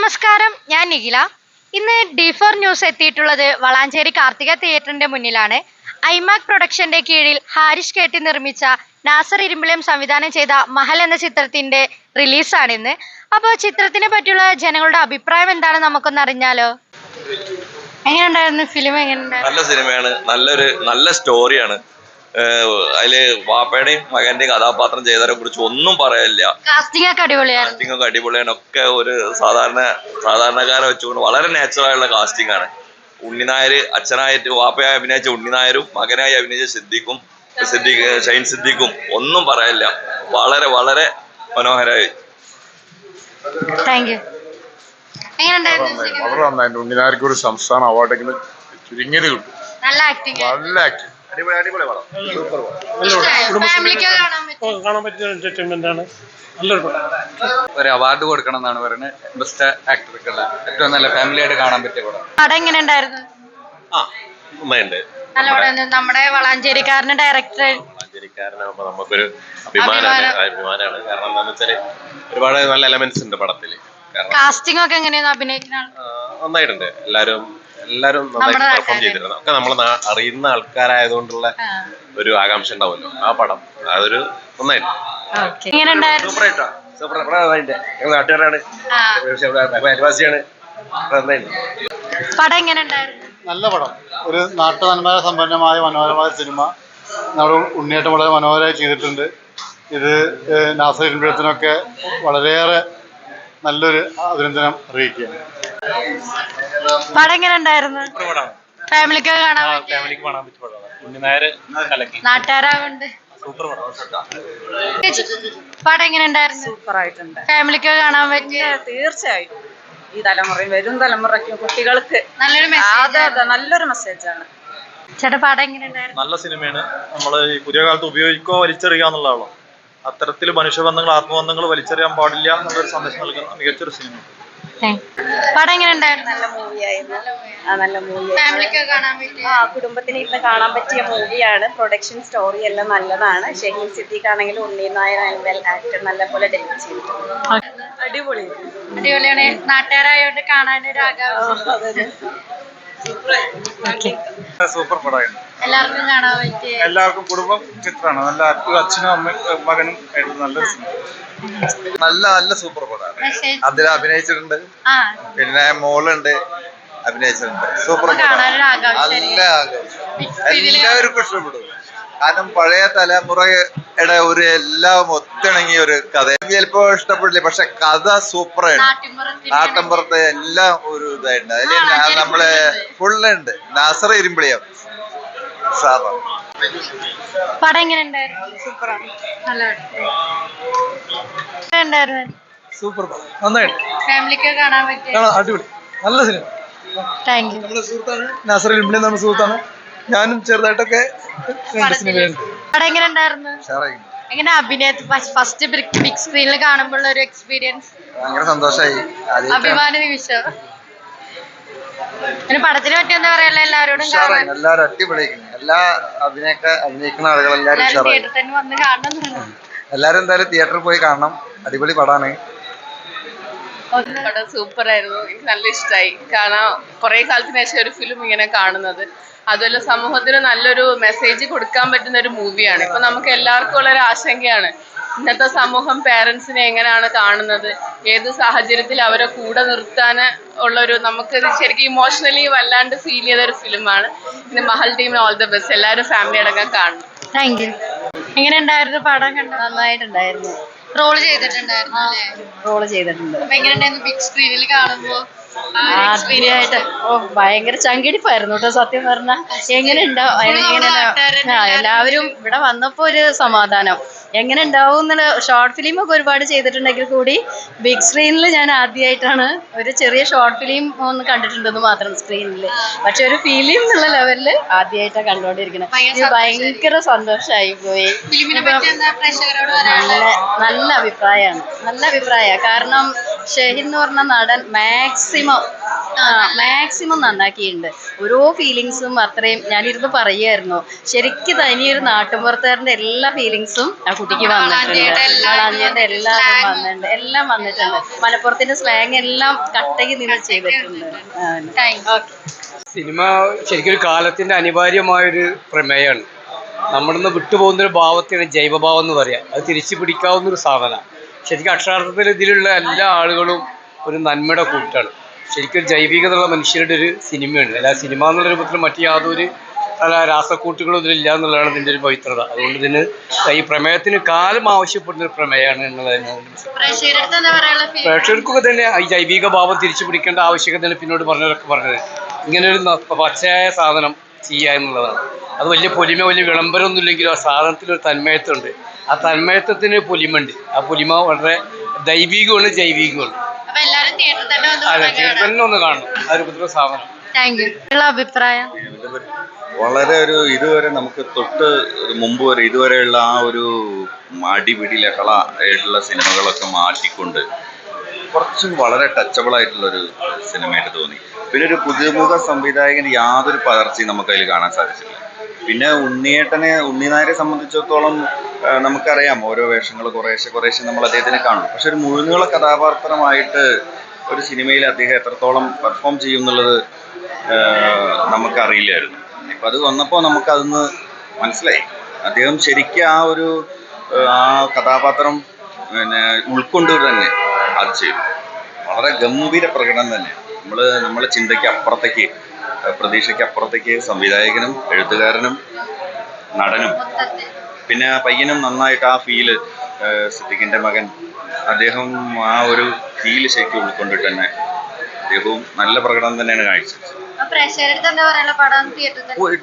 നമസ്കാരം ഞാൻ നിഖില. ഇന്ന് ഡി ഫോർ ന്യൂസ് എത്തിയിട്ടുള്ളത് വളാഞ്ചേരി കാർത്തിക തിയേറ്ററിന്റെ മുന്നിലാണ്. ഐമാക് പ്രൊഡക്ഷന്റെ കീഴിൽ ഹാരിഷ് കേട്ടി നിർമ്മിച്ച നാസർ ഇരുമ്പിളിയം സംവിധാനം ചെയ്ത മഹൽ എന്ന ചിത്രത്തിന്റെ റിലീസാണ് ഇന്ന്. അപ്പോൾ ചിത്രത്തിനെ പറ്റിയുള്ള ജനങ്ങളുടെ അഭിപ്രായം എന്താണ് നമുക്കൊന്ന് അറിഞ്ഞാലോ? എങ്ങനെയുണ്ടായിരുന്നു? ഫിലിം എങ്ങനെയുണ്ടായിരുന്നു? നല്ല സിനിമയാണ്. നല്ലൊരു നല്ല സ്റ്റോറിയാണ് അതിൽ വാപ്പയുടെയും മകന്റെയും കഥാപാത്രം ചെയ്തവരെ കുറിച്ച് ഒന്നും പറയാനില്ല കാസ്റ്റിംഗ് ഒക്കെ അടിപൊളിയാണ് കാസ്റ്റിംഗ് ഒക്കെ അടിപൊളിയാണ്. ഒക്കെ ഒരു സാധാരണ സാധാരണക്കാരെ വെച്ചുകൊണ്ട് വളരെ നാച്ചുറൽ ആയുള്ള കാസ്റ്റിംഗ് ആണ്. ഉണ്ണിനായർ അച്ഛനായിട്ട് വാപ്പയായി അഭിനയിച്ച ഉണ്ണിനായരും മകനായി അഭിനയിച്ച സിദ്ദിഖും സിദ്ദിഖ് ഷൈൻ സിദ്ദിഖും ഒന്നും പറയാനില്ല വളരെ വളരെ മനോഹരമായി താങ്ക് യു എങ്ങനെയുണ്ടായിരുന്നു വളരെ നന്നായിട്ട് ഉണ്ണിനാർക്ക് ഒരു സംസ്ഥാന അവാർഡ് ചുരുങ്ങിയത് കിട്ടും നല്ല ആക്ടിങ് നല്ല ആക്ടിങ് അടിപൊളി അടിപൊളി പടം. ഫാമിലിക്ക് കാണാൻ പറ്റും. കാണാൻ പറ്റിയ എന്റർടൈൻമെന്റ് ആണ്. നല്ലൊരു പടം. ഒരു അവാർഡ് കൊടുക്കണം എന്നാണ് പറയുന്നത് ബെസ്റ്റ് ആക്ടർക്കുള്ള ഏറ്റവും നല്ല ഫാമിലി ആയിട്ട് കാണാൻ പറ്റിയ പടം. പടം എങ്ങനെ ഉണ്ടായിരുന്നു? ആ നന്നായിട്ടുണ്ട് നല്ല പടം. നമ്മുടെ വളാഞ്ചേരിക്കാരന്റെ ഡയറക്ടർ നമുക്കൊരു അഭിമാനമാണ് അഭിമാനമാണ് കാരണം എന്താണെന്ന് വെച്ചാൽ ഒരുപാട് നല്ല എലമെന്റ്സ് ഉണ്ട് പടത്തിൽ. കാസ്റ്റിംഗ് ഒക്കെ എങ്ങനെയാണ് അഭിനയിക്കുന്ന നന്നായിട്ടുണ്ട്. എല്ലാരും എല്ലാരും നന്നായിട്ട് പെർഫോം ചെയ്തിരുന്നു. ഒക്കെ നമ്മൾ അറിയുന്ന ആൾക്കാരായതുകൊണ്ടുള്ള ഒരു ആകാംക്ഷ ഉണ്ടാവുമല്ലോ ആ പടം. അതൊരു നന്നായിട്ട്. നാട്ടുകാരാണ്. അയൽവാസിയാണ്. പടം എങ്ങനെ നല്ല പടം. ഒരു നാട്ടുനന്മ സമ്പന്നമായ മനോഹരമായ സിനിമ. നമ്മുടെ ഉണ്ണിയേറ്റം വളരെ മനോഹരമായി ചെയ്തിട്ടുണ്ട്. ഇത് നാസർ ഇരുമ്പിഴത്തിനൊക്കെ വളരെയേറെ നല്ലൊരു അഭിനന്ദനം അറിയിക്കുകയാണ്. പടം എങ്ങനെ ഉണ്ടായിരുന്നു? ഫാമിലിക്ക് കാണാൻ ഫാമിലിക്ക് കാണാൻ പറ്റിയ പടമാണ് നാട്ടുകാരാവുണ്ട് സൂപ്പർ പടം എങ്ങനെ ഉണ്ടായിരുന്നു? സൂപ്പർ ആയിട്ടുണ്ട് ഫാമിലിക്ക് കാണാൻ പറ്റിയ? തീർച്ചയായും. ഈ തലമുറയും വരും തലമുറയ്ക്കും കുട്ടികൾക്ക്. നല്ലൊരു അതെ അതെ നല്ലൊരു മെസ്സേജാണ് ചേട്ടാ പടം എങ്ങനെ ഉണ്ടായിരുന്നു? നല്ല സിനിമയാണ്. നമ്മൾ ഈ പുതിയ കാലത്ത് ഉപയോഗിക്കോ വലിച്ചെറിയുക എന്നുള്ളതാണോ. അത്തരത്തിൽ മനുഷ്യബന്ധങ്ങൾ ആത്മബന്ധങ്ങൾ വലിച്ചെറിയാൻ പാടില്ല എന്നുള്ളൊരു സന്ദേശം നൽകുന്ന മികച്ചൊരു സിനിമ പടം എങ്ങനെ ഉണ്ടായിരുന്നു? നല്ല മൂവിയായിരുന്നു ആ നല്ല മൂവി ഫാമിലിക്ക് കാണാൻ പറ്റിയ ആ കുടുംബത്തിന് ഇരുന്ന് കാണാൻ പറ്റിയ മൂവിയാണ് പ്രൊഡക്ഷൻ സ്റ്റോറി എല്ലാം നല്ലതാണ്. ഷഹീൻ സിദ്ദീഖ് ആണെങ്കിൽ ഉണ്ണി നായർ ആക്ടർ നല്ല പോലെ ഡെലിവർ ചെയ്തിട്ടുണ്ട്. അടിപൊളി. അടിപൊളിയാണ്. നാട്ടുകാരായോണ്ട് കാണാൻ ഒരു ആഗ്രഹം. സൂപ്പർ പടമാണ് എല്ലാവർക്കും കാണാൻ പറ്റിയ എല്ലാവർക്കും കുടുംബം ചിത്രമാണ് നല്ല അച്ഛനും അമ്മയും മകനും ആയിട്ട് നല്ല നല്ല നല്ല സൂപ്പർ പടമാണ്. അതിൽ അഭിനയിച്ചിട്ടുണ്ട്. ആ. പിന്നെ മോളുണ്ട്. അഭിനയിച്ചിട്ടുണ്ട്. സൂപ്പർ നല്ല എല്ലാവർക്കും ഇഷ്ടപ്പെടും. കാരണം പഴയ തലമുറയുടെ ഒരു എല്ലാം ഒത്തിണങ്ങിയ ഒരു കഥ. എനിക്ക് ചിലപ്പോ ഇഷ്ടപ്പെടില്ല പക്ഷെ കഥ സൂപ്പറാണ് നാട്ടിൻപുറത്തെ എല്ലാം ഒരു ഇതായിട്ടുണ്ട്. അതിൽ നമ്മളെ ഫുള്ള് ഫുള്ളുണ്ട് നാസർ ഇരുമ്പിളിയം സാധാ പടം എങ്ങനെ ഉണ്ടായിരുന്നു? സൂപ്പർ പടം. നന്നായിട്ട്. ഫാമിലിക്ക് കാണാൻ പറ്റിയ കാണാം അടിപൊളി. നല്ല സിനിമ. Thank you. നമ്മുടെ സുഹൃത്താണ് നാസർ ഇൽമിളി നമ്മുടെ സുഹൃത്താണ്. ഞാനും ചെറുതായിട്ടൊക്കെ പടം എങ്ങനെ ഉണ്ടായിരുന്നു? എങ്ങനെ അഭിനയത്തിൽ ഫസ്റ്റ് ബിഗ് സ്ക്രീനിൽ കാണുമ്പോൾ ഒരു എക്സ്പീരിയൻസ് ഭയങ്കര സന്തോഷായി. ആദ്യമായിട്ടാണ്. അഭിമാന നിമിഷം. പിന്നെ പടത്തിനെ പറ്റി എന്താ പറയാ എല്ലാവരോടും ഉഷാറായി. കാണാൻ. എല്ലാവരും അടിപൊളിയായിരിക്കുന്നു. എല്ലാ അഭിനയൊക്കെ അഭിനയിക്കുന്ന ആളുകളെല്ലാവരും എല്ലാവരും ഉഷാറായി. തിയേറ്ററിൽ വന്ന് കാണണം എല്ലാവരും എന്തായാലും തിയേറ്ററിൽ പോയി കാണണം. അടിപൊളി പടമാണ് പടം സൂപ്പർ ആയിരുന്നു എനിക്ക് നല്ല ഇഷ്ടമായി കാരണം കുറെ കാലത്തിന് ശേഷം ഒരു ഫിലിം ഇങ്ങനെ കാണുന്നത്. അതുപോലെ സമൂഹത്തിന് നല്ലൊരു മെസ്സേജ് കൊടുക്കാൻ പറ്റുന്ന ഒരു മൂവിയാണ് ഇപ്പൊ നമുക്ക് എല്ലാവർക്കും ഉള്ള ഒരു ആശങ്കയാണ്. ഇന്നത്തെ സമൂഹം പേരൻസിനെ എങ്ങനെയാണ് കാണുന്നത്? ഏത് സാഹചര്യത്തിൽ അവരെ കൂടെ നിർത്താൻ ഉള്ളൊരു നമുക്ക് ശരിക്കും ഇമോഷണലി വല്ലാണ്ട് ഫീൽ ചെയ്ത ഒരു ഫിലിമാണ് പിന്നെ മഹൽ ടീമിന് ഓൾ ദ ബെസ്റ്റ് എല്ലാവരും ഫാമിലി അടക്കം കാണണം. താങ്ക് യു എങ്ങനെ ഉണ്ടായിരുന്നു പടം കണ്ടു നന്നായിട്ടുണ്ടായിരുന്നു. റോൾ ചെയ്തിട്ടുണ്ടായിരുന്നു അല്ലേ? റോൾ ചെയ്തിട്ടുണ്ട്. അപ്പൊ എങ്ങനെ ഉണ്ടായിരുന്നു ബിഗ് സ്ക്രീനിൽ കാണുമ്പോ? ആ ഒരു experience? ആദ്യമായിട്ട് ഓ ഭയങ്കര ചങ്കിടിപ്പായിരുന്നു കേട്ടോ സത്യം പറഞ്ഞ. എങ്ങനെ ഉണ്ടാവും എല്ലാവരും ഇവിടെ വന്നപ്പോ ഒരു സമാധാനം. എങ്ങനെ ഉണ്ടാവും എന്നുള്ള ഷോർട്ട് ഫിലിം ഒക്കെ ഒരുപാട് ചെയ്തിട്ടുണ്ടെങ്കിൽ കൂടി ബിഗ് സ്ക്രീനിൽ ഞാൻ ആദ്യമായിട്ടാണ് ഒരു ചെറിയ ഷോർട്ട് ഫിലിം ഒന്ന് കണ്ടിട്ടുണ്ടെന്ന് മാത്രം സ്ക്രീനിൽ പക്ഷെ ഒരു ഫിലിം എന്നുള്ള ലെവലിൽ ആദ്യമായിട്ടാണ് കണ്ടുകൊണ്ടിരിക്കുന്നത് ഭയങ്കര സന്തോഷമായി പോയി. നല്ല നല്ല അഭിപ്രായമാണ് നല്ല അഭിപ്രായമാണ് കാരണം ഷെഹിൻ എന്ന് പറഞ്ഞ നടൻ മാക്സിമം മാക്സിമം നന്നാക്കിയിട്ടുണ്ട്. ഓരോ ഫീലിങ്സും അത്രയും ഞാനിരുന്ന് പറയുമായിരുന്നു ശരിക്കും തനിയൊരു നാട്ടുമ്പുറത്തുകാരന്റെ എല്ലാ ഫീലിങ്സും ആ കുട്ടിക്ക് വന്നിട്ടുണ്ട്. എല്ലാം വന്നിട്ടുണ്ട്. എല്ലാം വന്നിട്ടുണ്ട്. മലപ്പുറത്തിന്റെ സ്ലാങ് എല്ലാം കട്ടയ്ക്ക് നിന്ന് ചെയ്തിട്ടുണ്ട്. ഓക്കെ സിനിമ ശരിക്കും ഒരു കാലത്തിന്റെ അനിവാര്യമായൊരു പ്രമേയമാണ്. നമ്മളിന്ന് വിട്ടുപോകുന്ന ഒരു ഭാവത്തിന് ജൈവഭാവം എന്ന് പറയാം. അത് തിരിച്ചു പിടിക്കാവുന്ന ഒരു സാധനമാണ്. ശരിക്കും അക്ഷരാർത്ഥത്തിൽ ഇതിലുള്ള എല്ലാ ആളുകളും ഒരു നന്മയുടെ കൂട്ടാണ്. ശരിക്കും ജൈവികത ജൈവികതയുള്ള മനുഷ്യരുടെ ഒരു സിനിമയാണ് അല്ല സിനിമ എന്നുള്ള രൂപത്തിൽ മറ്റു യാതൊരു അല്ല രാസക്കൂട്ടുകളും ഇതിലില്ല എന്നുള്ളതാണ് ഇതിന്റെ ഒരു പവിത്രത. അതുകൊണ്ട് ഇതിന് ഈ പ്രമേയത്തിന് കാലം ആവശ്യപ്പെടുന്ന ഒരു പ്രമേയമാണ് എന്നുള്ളത് പ്രേക്ഷകർക്കൊക്കെ തന്നെ ഈ ജൈവിക ഭാവം തിരിച്ചു പിടിക്കേണ്ട ആവശ്യകത പിന്നോട് പറഞ്ഞവരൊക്കെ പറഞ്ഞത്. ഇങ്ങനെ ഒരു പച്ചയായ സാധനം ചെയ്യുക എന്നുള്ളതാണ്. അത് വലിയ പൊലിമ വലിയ വിളംബരമൊന്നുമില്ലെങ്കിലും ആ ആ സാധനത്തിലൊരു തന്മയത്വമുണ്ട്. ആ തന്മയത്വത്തിന് പുലിമുണ്ട്. ആ പുലിമ വളരെ ദൈവികമാണ് ജൈവികമാണ്. അതെ ഒന്ന് കാണണം അഭിപ്രായം? വളരെ ഒരു ഇതുവരെ നമുക്ക് തൊട്ട് മുമ്പ് വരെ ഇതുവരെയുള്ള ആ ഒരു അടിപിടി ലഹള ആയിട്ടുള്ള സിനിമകളൊക്കെ മാറ്റിക്കൊണ്ട് കുറച്ചും വളരെ ടച്ചബിൾ ആയിട്ടുള്ള ഒരു സിനിമയായിട്ട് തോന്നി. പിന്നെ ഒരു പുതുമുഖ സംവിധായകന് യാതൊരു പകർച്ചയും നമുക്ക് അതിൽ കാണാൻ സാധിച്ചില്ല പിന്നെ ഉണ്ണിയേട്ടനെ ഉണ്ണിനായരെ സംബന്ധിച്ചിടത്തോളം നമുക്കറിയാം ഓരോ വേഷങ്ങൾ കുറേശ്ശെ കുറേശ്ശെ നമ്മൾ അദ്ദേഹത്തിനെ കാണും. പക്ഷെ ഒരു മുഴുനീള കഥാപാത്രമായിട്ട് ഒരു സിനിമയിൽ അദ്ദേഹം എത്രത്തോളം പെർഫോം ചെയ്യും എന്നുള്ളത് നമുക്കറിയില്ലായിരുന്നു. ഇപ്പം അത് വന്നപ്പോൾ നമുക്കതൊന്ന് മനസ്സിലായി. അദ്ദേഹം ശരിക്കും ആ ഒരു ആ, കഥാപാത്രം പിന്നെ ഉൾക്കൊണ്ട് തന്നെ അത് ചെയ്തു. വളരെ ഗംഭീര പ്രകടനം തന്നെ നമ്മൾ നമ്മളെ ചിന്തയ്ക്ക് അപ്പുറത്തേക്ക് ഏഹ് പ്രതീക്ഷയ്ക്ക് അപ്പുറത്തേക്ക് സംവിധായകനും എഴുത്തുകാരനും നടനും. പിന്നെ ആ പയ്യനും നന്നായിട്ട് ആ ഫീൽ സിദ്ദിഖിന്റെ മകൻ. അദ്ദേഹം ആ ഒരു ഫീൽ ശരിക്കും ഉൾക്കൊണ്ടിട്ട് തന്നെ. അദ്ദേഹവും നല്ല പ്രകടനം തന്നെയാണ് കാഴ്ചവെച്ചത്.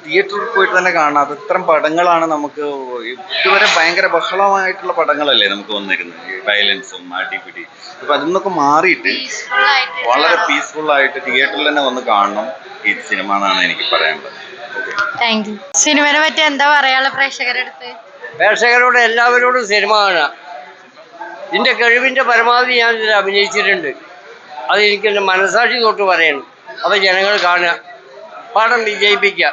തിയേറ്ററിൽ പോയിട്ട് തന്നെ കാണാം. അത് ഇത്തരം പടങ്ങളാണ് നമുക്ക് ഇതുവരെ ഭയങ്കര ബഹളമായിട്ടുള്ള പടങ്ങളല്ലേ നമുക്ക് വന്നിരുന്നത്. വയലൻസും അടിപിടി. ഇപ്പൊ അതിൽ നിന്നൊക്കെ മാറിയിട്ട് വളരെ പീസ്ഫുൾ ആയിട്ട് തിയേറ്ററിൽ തന്നെ വന്ന് കാണണം ഈ സിനിമ എന്നാണ് എനിക്ക് പറയാനുള്ളത്. സിനിമനെ പറ്റി എന്താ പറയാനുള്ള പ്രേക്ഷകരുടെ എല്ലാവരോടും സിനിമ കാണാം ഇതിന്റെ കഴിവിന്റെ പരമാവധി ഞാൻ ഇതിൽ അഭിനയിച്ചിട്ടുണ്ട്. അത് എനിക്ക് എന്റെ മനസാക്ഷി തൊട്ട് പറയണം. അപ്പോൾ ജനങ്ങൾ കാണുക. പടം വിജയിപ്പിക്കുക.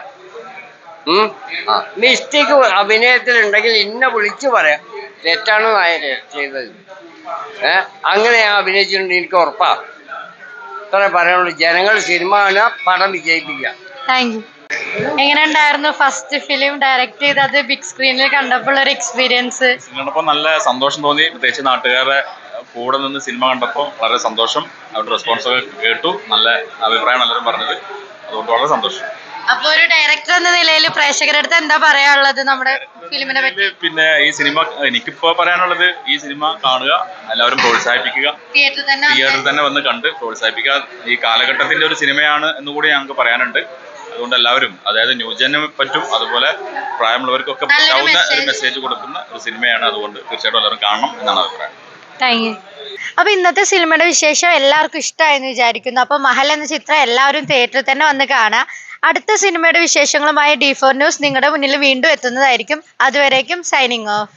മിസ്റ്റേക്ക് അഭിനയത്തിലുണ്ടെങ്കിൽ ഇന്നെ വിളിച്ചു പറയാം. തെറ്റാണ് നായരെ ചെയ്തത്. ഏ? അങ്ങനെ ഞാൻ അഭിനയിച്ചിട്ടുണ്ട് എനിക്ക് ഉറപ്പാ. ഇത്ര പറയാനുള്ളൂ. ജനങ്ങൾ സിനിമ കാണുക പടം വിജയിപ്പിക്കുക. താങ്ക് യു എങ്ങനെ ഉണ്ടായിരുന്നു ഫസ്റ്റ് ഫിലിം ഡയറക്ട് ചെയ്തത് ബിഗ് സ്ക്രീനിൽ കണ്ടപ്പോൾ ഒരു എക്സ്പീരിയൻസ് കണ്ടപ്പോൾ നല്ല സന്തോഷം തോന്നി. പ്രത്യേകിച്ച് നാട്ടുകാരുടെ കൂടെ നിന്ന് സിനിമ കണ്ടപ്പോൾ വളരെ സന്തോഷം. അവരുടെ റെസ്പോൺസ് ഒക്കെ കേട്ടു. നല്ല അഭിപ്രായം എല്ലാവരും പറഞ്ഞത്. അതുകൊണ്ട് വളരെ സന്തോഷം. അപ്പൊ ഒരു ഡയറക്ടർ എന്ന നിലയിൽ പ്രേക്ഷകരുടെ അടുത്ത് എന്താ പറയാനുള്ളത് നമ്മുടെ ഫിലിമിനെ പറ്റി? പിന്നെ ഈ സിനിമ എനിക്കിപ്പോൾ പറയാനുള്ളത് ഈ സിനിമ കാണുക എല്ലാവരും പ്രോത്സാഹിപ്പിക്കുക. തിയേറ്ററിൽ തന്നെ തിയേറ്ററിൽ തന്നെ വന്ന് കണ്ട് പ്രോത്സാഹിപ്പിക്കുക. ഈ കാലഘട്ടത്തിന്റെ ഒരു സിനിമയാണ് എന്ന് കൂടി ഞങ്ങൾക്ക് പറയാനുണ്ട്. അതുകൊണ്ട് എല്ലാവരും അതായത് ന്യൂജനെ പറ്റും അതുപോലെ പ്രായമുള്ളവർക്കൊക്കെ പറ്റാവുന്ന ഒരു മെസ്സേജ് കൊടുക്കുന്ന ഒരു സിനിമയാണ്. അതുകൊണ്ട് തീർച്ചയായിട്ടും എല്ലാവരും കാണണം എന്നാണ് അഭിപ്രായം. താങ്ക് യു അപ്പൊ ഇന്നത്തെ സിനിമയുടെ വിശേഷം എല്ലാവർക്കും ഇഷ്ടമായെന്ന് വിചാരിക്കുന്നു. അപ്പൊ മഹൽ എന്ന ചിത്രം എല്ലാവരും തിയേറ്ററിൽ തന്നെ വന്ന് കാണാം. അടുത്ത സിനിമയുടെ വിശേഷങ്ങളുമായി ഡി ഫോർ ന്യൂസ് നിങ്ങളുടെ മുന്നിൽ വീണ്ടും എത്തുന്നതായിരിക്കും. അതുവരേക്കും സൈനിങ് ഓഫ്